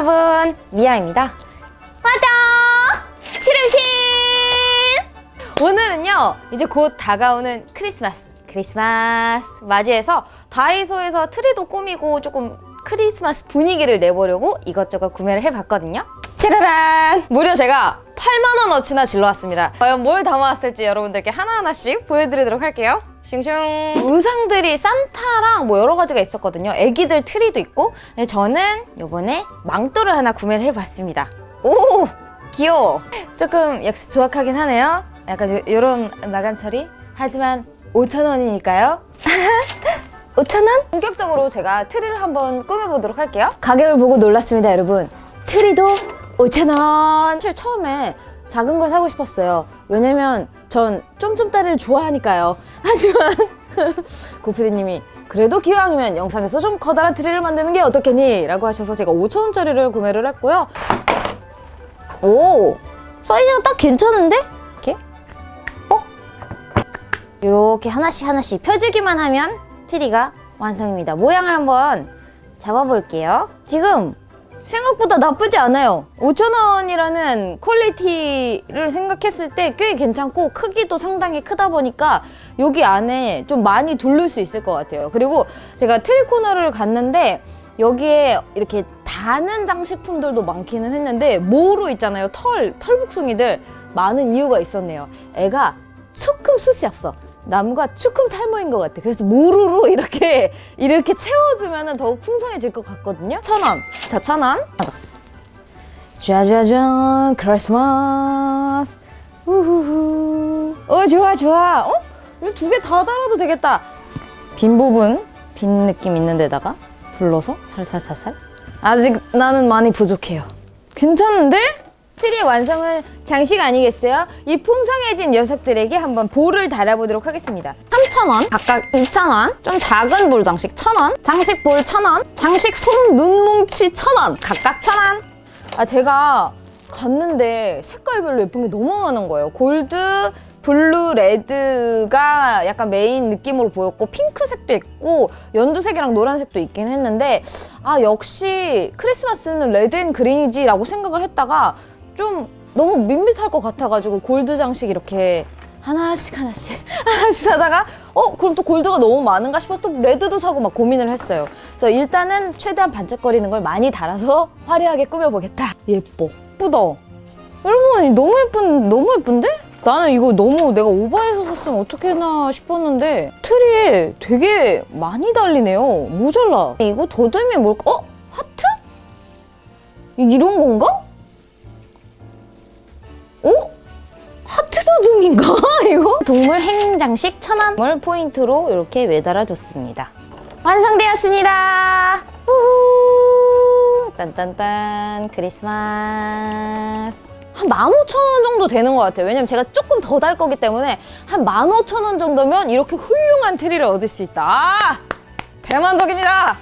여러분 미아입니다. 와다 치름신 오늘은요 이제 곧 다가오는 크리스마스 크리스마스 맞이해서 다이소에서 트리도 꾸미고 조금 크리스마스 분위기를 내보려고 이것저것 구매를 해봤거든요. 짜라란! 무려 제가 8만 원어치나 질러왔습니다. 과연 뭘 담아왔을지 여러분들께 하나하나씩 보여드리도록 할게요. 슝슝 의상들이 산타랑 뭐 여러 가지가 있었거든요. 애기들 트리도 있고 네, 저는 요번에 망토를 하나 구매를 해봤습니다. 오! 귀여워. 조금 역시 조악하긴 하네요. 약간 요, 요런 마감 처리. 하지만 5,000원이니까요. 5,000원? 본격적으로 제가 트리를 한번 꾸며보도록 할게요. 가격을 보고 놀랐습니다, 여러분. 트리도 5,000원. 사실 처음에 작은 걸 사고 싶었어요. 왜냐면 전 쫌쫌따리를 좋아하니까요. 하지만 고피디님이 그래도 기왕이면 영상에서 좀 커다란 트리를 만드는 게 어떻겠니? 라고 하셔서 제가 5,000원짜리를 구매를 했고요. 오! 사이즈가 딱 괜찮은데? 이렇게? 어? 이렇게 하나씩 하나씩 펴주기만 하면 트리가 완성입니다. 모양을 한번 잡아볼게요. 지금 생각보다 나쁘지 않아요. 5,000원이라는 퀄리티를 생각했을 때 꽤 괜찮고 크기도 상당히 크다 보니까 여기 안에 좀 많이 둘를 수 있을 것 같아요. 그리고 제가 트리 코너를 갔는데 여기에 이렇게 다는 장식품들도 많기는 했는데 모로 있잖아요. 털, 털북숭이들 많은 이유가 있었네요. 애가 조금 숱이 없어. 나무가 조금 탈모인 것 같아. 그래서 모루로 이렇게 이렇게 채워주면 더욱 풍성해질 것 같거든요. 천 원. 자, 천 원. 짜자잔 크리스마스. 우후후. 어 좋아 좋아. 어? 이거 두 개 다 달아도 되겠다. 빈 부분 빈 느낌 있는 데다가 둘러서 살살살살. 아직 나는 많이 부족해요. 괜찮은데? 트리의 완성은 장식 아니겠어요? 이 풍성해진 녀석들에게 한번 볼을 달아보도록 하겠습니다. 3,000원, 각각 2,000원, 좀 작은 볼 장식 1,000원, 장식 볼 1,000원, 장식 손 눈뭉치 1,000원, 각각 1,000원. 아, 제가 갔는데 색깔별로 예쁜 게 너무 많은 거예요. 골드, 블루, 레드가 약간 메인 느낌으로 보였고 핑크색도 있고 연두색이랑 노란색도 있긴 했는데 아 역시 크리스마스는 레드 앤 그린이지라고 생각을 했다가 좀 너무 밋밋할 것 같아가지고 골드 장식 이렇게 하나씩 하나씩 하나씩 사다가 어 그럼 또 골드가 너무 많은가 싶어서 또 레드도 사고 막 고민을 했어요. 그래서 일단은 최대한 반짝거리는 걸 많이 달아서 화려하게 꾸며보겠다. 예뻐, 예쁘다. 여러분 너무 예쁜 너무 예쁜데? 나는 이거 너무 내가 오버해서 샀으면 어떻게나 싶었는데 트리에 되게 많이 달리네요. 모자라. 이거 더듬이 뭘까? 어? 하트? 이- 이런 건가? 어? 하트 더듬인가 이거? 동물 행장식 천안물 포인트로 이렇게 매달아줬습니다. 완성되었습니다. 우후. 딴딴딴 크리스마스. 한 15,000원 정도 되는 것 같아요. 왜냐면 제가 조금 더 달 거기 때문에 한 15,000원 정도면 이렇게 훌륭한 트리를 얻을 수 있다. 아! 대만족입니다.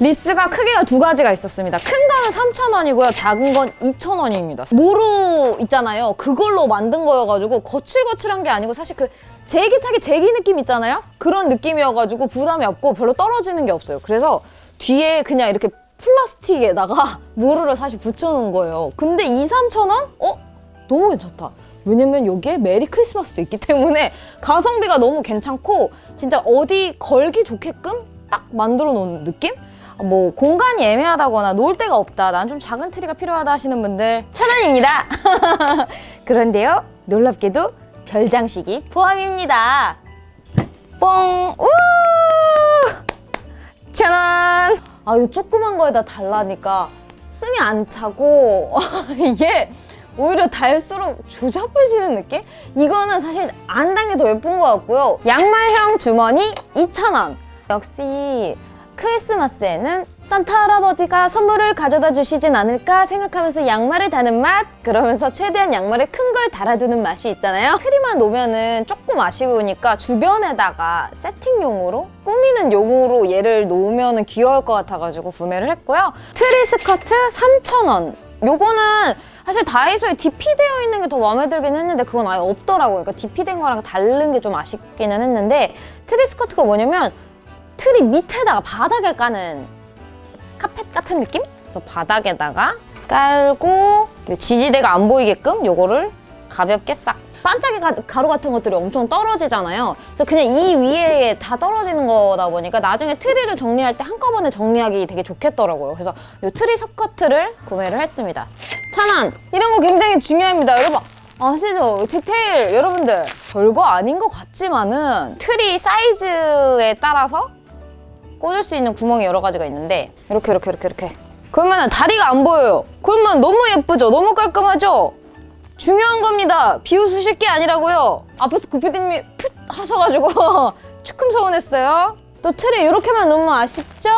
리스가 크기가 두 가지가 있었습니다. 큰 거는 3,000원이고요. 작은 건 2,000원입니다. 모루 있잖아요. 그걸로 만든 거여가지고 거칠거칠한 게 아니고 사실 그 제기차기 제기 느낌 있잖아요. 그런 느낌이어가지고 부담이 없고 별로 떨어지는 게 없어요. 그래서 뒤에 그냥 이렇게 플라스틱에다가 모루를 사실 붙여놓은 거예요. 근데 2, 3천 원? 어? 너무 괜찮다. 왜냐면 여기에 메리 크리스마스도 있기 때문에 가성비가 너무 괜찮고 진짜 어디 걸기 좋게끔 딱 만들어 놓은 느낌? 뭐 공간이 애매하다거나 놓을 데가 없다. 난 좀 작은 트리가 필요하다 하시는 분들 천 원입니다. 그런데요, 놀랍게도 별 장식이 포함입니다. 뽕! 우! 천 원! 아, 이 조그만 거에다 달라니까 숨이 안 차고 이게 오히려 달수록 조잡해지는 느낌? 이거는 사실 안 단 게 더 예쁜 것 같고요. 양말형 주머니 2,000원. 역시 크리스마스에는 산타 할아버지가 선물을 가져다 주시진 않을까 생각하면서 양말을 다는 맛? 그러면서 최대한 양말에 큰 걸 달아두는 맛이 있잖아요. 트리만 놓으면은 조금 아쉬우니까 주변에다가 세팅용으로 꾸미는 용으로 얘를 놓으면 귀여울 것 같아가지고 구매를 했고요. 트리 스커트 3,000원. 요거는 사실 다이소에 DP되어 있는 게 더 마음에 들긴 했는데 그건 아예 없더라고요. 그러니까 DP된 거랑 다른 게 좀 아쉽기는 했는데 트리 스커트가 뭐냐면 트리 밑에다가 바닥에 까는 카펫 같은 느낌? 그래서 바닥에다가 깔고 요 지지대가 안 보이게끔 요거를 가볍게 싹 반짝이 가, 가루 같은 것들이 엄청 떨어지잖아요. 그래서 그냥 이 위에 다 떨어지는 거다 보니까 나중에 트리를 정리할 때 한꺼번에 정리하기 되게 좋겠더라고요. 그래서 요 트리 서커트를 구매를 했습니다. 찬안 이런 거 굉장히 중요합니다. 여러분 아시죠? 디테일 여러분들 별거 아닌 것 같지만은 트리 사이즈에 따라서 꽂을 수 있는 구멍이 여러 가지가 있는데 이렇게 이렇게 이렇게 이렇게 그러면 다리가 안 보여요. 그러면 너무 예쁘죠? 너무 깔끔하죠? 중요한 겁니다. 비웃으실 게 아니라고요. 앞에서 구피디님이 풋 하셔가지고 조금 서운했어요. 또 트레 이렇게만 놓으면 아쉽죠?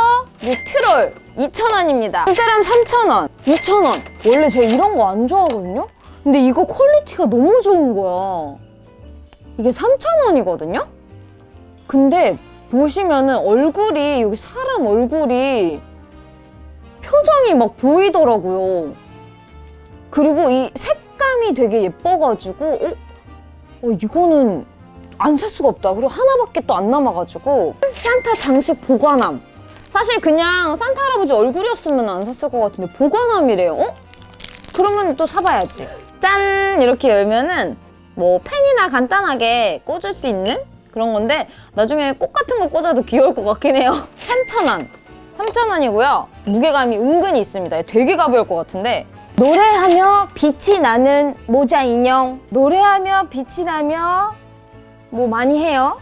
이 트롤 2,000원입니다. 한 사람 3,000원, 2,000원. 원래 제가 이런 거 안 좋아하거든요? 근데 이거 퀄리티가 너무 좋은 거야. 이게 3,000원이거든요? 근데 보시면은 얼굴이, 여기 사람 얼굴이 표정이 막 보이더라고요. 그리고 이 색감이 되게 예뻐가지고, 어? 어, 이거는 안 살 수가 없다. 그리고 하나밖에 또 안 남아가지고. 산타 장식 보관함. 사실 그냥 산타 할아버지 얼굴이었으면 안 샀을 것 같은데 보관함이래요. 어? 그러면 또 사봐야지. 짠! 이렇게 열면은 뭐 펜이나 간단하게 꽂을 수 있는 그런 건데 나중에 꽃 같은 거 꽂아도 귀여울 것 같긴 해요. 3,000원. 3,000원이고요. 무게감이 은근히 있습니다. 되게 가벼울 것 같은데 노래하며 빛이 나는 모자 인형. 노래하며 빛이 나며 뭐 많이 해요.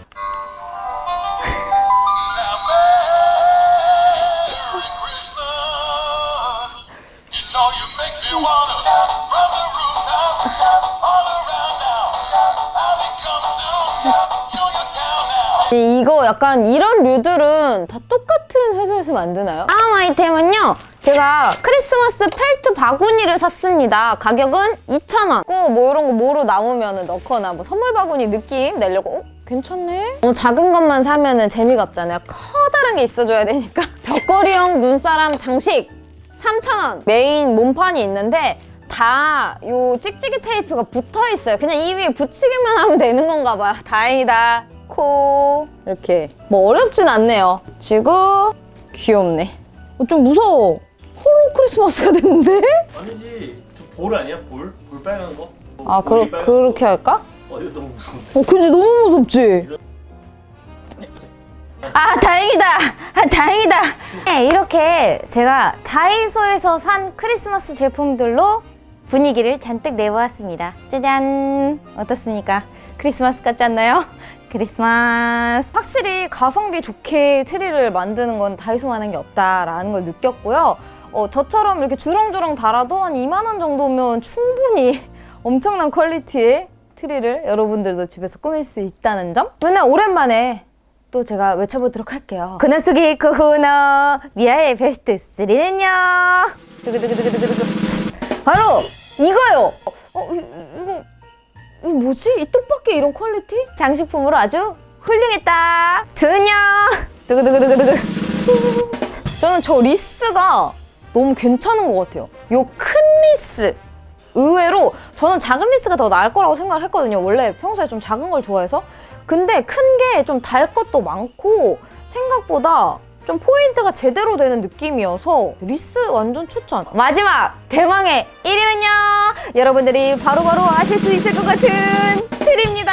이거 약간 이런 류들은 다 똑같은 회사에서 만드나요? 다음 아이템은요. 제가 크리스마스 펠트 바구니를 샀습니다. 가격은 2,000원. 꼭뭐 이런 거 뭐로 남으면 넣거나 뭐 선물 바구니 느낌 내려고 어? 괜찮네? 너무 작은 것만 사면은 재미가 없잖아요. 커다란 게 있어줘야 되니까. 벽걸이형 눈사람 장식 3,000원. 메인 몸판이 있는데 다요 찍찍이 테이프가 붙어 있어요. 그냥 이 위에 붙이기만 하면 되는 건가 봐요. 다행이다. 코 이렇게 뭐 어렵진 않네요. 지고 귀엽네. 어, 좀 무서워. 홀로 크리스마스가 됐는데? 아니지 저볼 아니야 볼? 볼 빨간 거? 아 볼이 그러, 빨간 그렇게 거. 할까? 어 이거 너무 무서워 어 근데 너무 무섭지? 아 다행이다. 아 다행이다. 네, 이렇게 제가 다이소에서 산 크리스마스 제품들로 분위기를 잔뜩 내보았습니다. 짜잔! 어떻습니까? 크리스마스 같지 않나요? 크리스마스! 확실히 가성비 좋게 트리를 만드는 건 다이소만 한 게 없다라는 걸 느꼈고요. 어, 저처럼 이렇게 주렁주렁 달아도 한 2만 원 정도면 충분히 엄청난 퀄리티의 트리를 여러분들도 집에서 꾸밀 수 있다는 점. 맨날 오랜만에 또 제가 외쳐보도록 할게요. 그나수기 코후너 미아의 베스트 3는요. 두구두구두구두구두구. 바로 이거요. 어, 이, 이- 뭐지? 이 뜻밖의 이런 퀄리티? 장식품으로 아주 훌륭했다. 두냐. 두구두구두구두구. 저는 저 리스가 너무 괜찮은 것 같아요. 요 큰 리스. 의외로 저는 작은 리스가 더 나을 거라고 생각을 했거든요. 원래 평소에 좀 작은 걸 좋아해서. 근데 큰 게 좀 달 것도 많고 생각보다 좀 포인트가 제대로 되는 느낌이어서 리스 완전 추천. 마지막 대망의 1위는요. 여러분들이 바로 바로 아실 수 있을 것 같은 트리입니다.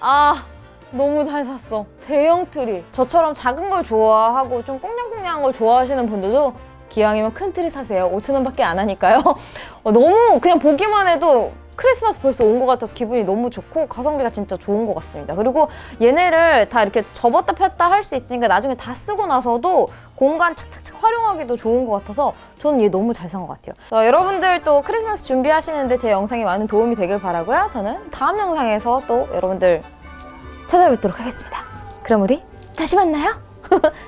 아 너무 잘 샀어. 대형 트리. 저처럼 작은 걸 좋아하고 좀 꽁냥꽁냥한 걸 좋아하시는 분들도 기왕이면 큰 트리 사세요. 5천 원밖에 안 하니까요. 어, 너무 그냥 보기만 해도 크리스마스 벌써 온 것 같아서 기분이 너무 좋고 가성비가 진짜 좋은 것 같습니다. 그리고 얘네를 다 이렇게 접었다 폈다 할 수 있으니까 나중에 다 쓰고 나서도 공간 착착착 활용하기도 좋은 것 같아서 저는 얘 너무 잘 산 것 같아요. 자, 여러분들 또 크리스마스 준비하시는데 제 영상이 많은 도움이 되길 바라고요. 저는 다음 영상에서 또 여러분들 찾아뵙도록 하겠습니다. 그럼 우리 다시 만나요.